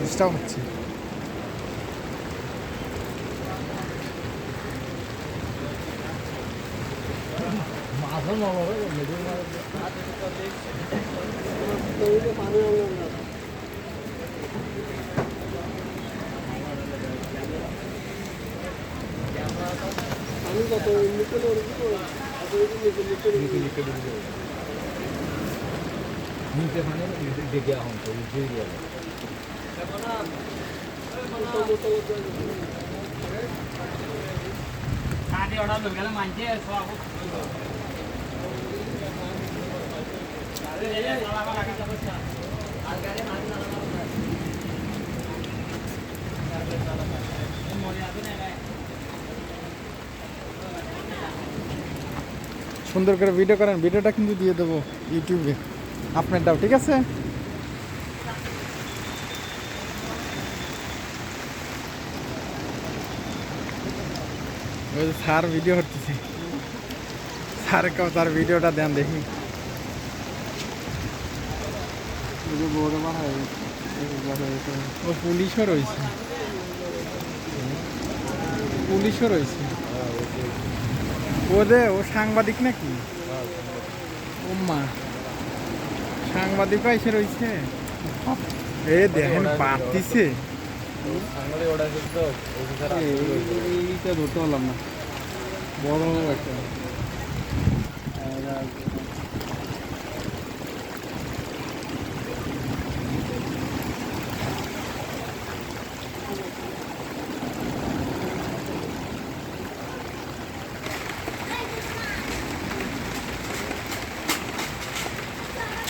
Disturb হচ্ছে। নিচে মানে ডেকে এখন তো বুঝেই ওটা লোক গেলে মানছে সব সুন্দর করে ভিডিও করেন ভিডিওটা কিন্তু দিয়ে দেবো ইউটিউবে আপনারটাও ঠিক আছে? স্যার ভিডিও করতেছে। স্যার কেউ তার ভিডিওটা দেন দেখি। ও পুলিশও রয়েছে। পুলিশও রয়েছে। ও রে ও সাংবাদিক নাকি? ও মা সাংবাদিক এসে রয়েছে এ দেখেন পাতিছে এইটা ধরতে পারলাম না। বড় একটা।